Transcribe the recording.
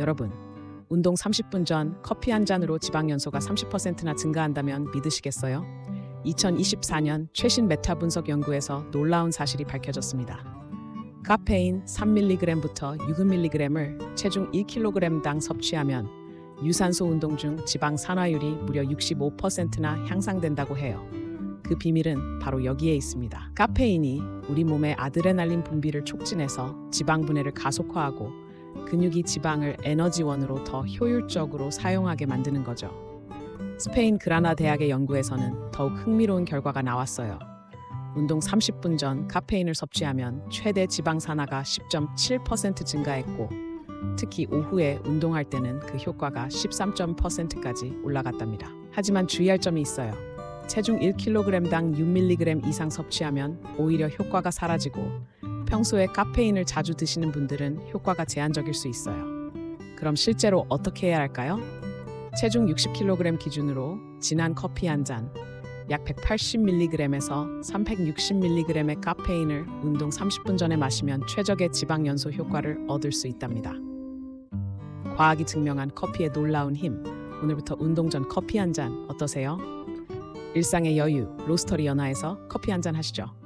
여러분, 운동 30분 전 커피 한 잔으로 지방 연소가 30%나 증가한다면 믿으시겠어요? 2024년 최신 메타 분석 연구에서 놀라운 사실이 밝혀졌습니다. 카페인 3mg부터 6mg을 체중 1kg당 섭취하면 유산소 운동 중 지방 산화율이 무려 65%나 향상된다고 해요. 그 비밀은 바로 여기에 있습니다. 카페인이 우리 몸의 아드레날린 분비를 촉진해서 지방 분해를 가속화하고 근육이 지방을 에너지원으로 더 효율적으로 사용하게 만드는 거죠. 스페인 그라나 대학의 연구에서는 더욱 흥미로운 결과가 나왔어요. 운동 30분 전 카페인을 섭취하면 최대 지방 산화가 10.7% 증가했고 특히 오후에 운동할 때는 그 효과가 13.%까지 올라갔답니다. 하지만 주의할 점이 있어요. 체중 1kg당 6mg 이상 섭취하면 오히려 효과가 사라지고 평소에 카페인을 자주 드시는 분들은 효과가 제한적일 수 있어요. 그럼 실제로 어떻게 해야 할까요? 체중 60kg 기준으로 진한 커피 한 잔, 약 180mg에서 360mg의 카페인을 운동 30분 전에 마시면 최적의 지방 연소 효과를 얻을 수 있답니다. 과학이 증명한 커피의 놀라운 힘. 오늘부터 운동 전 커피 한 잔 어떠세요? 일상의 여유, 로스터리 연화에서 커피 한 잔 하시죠.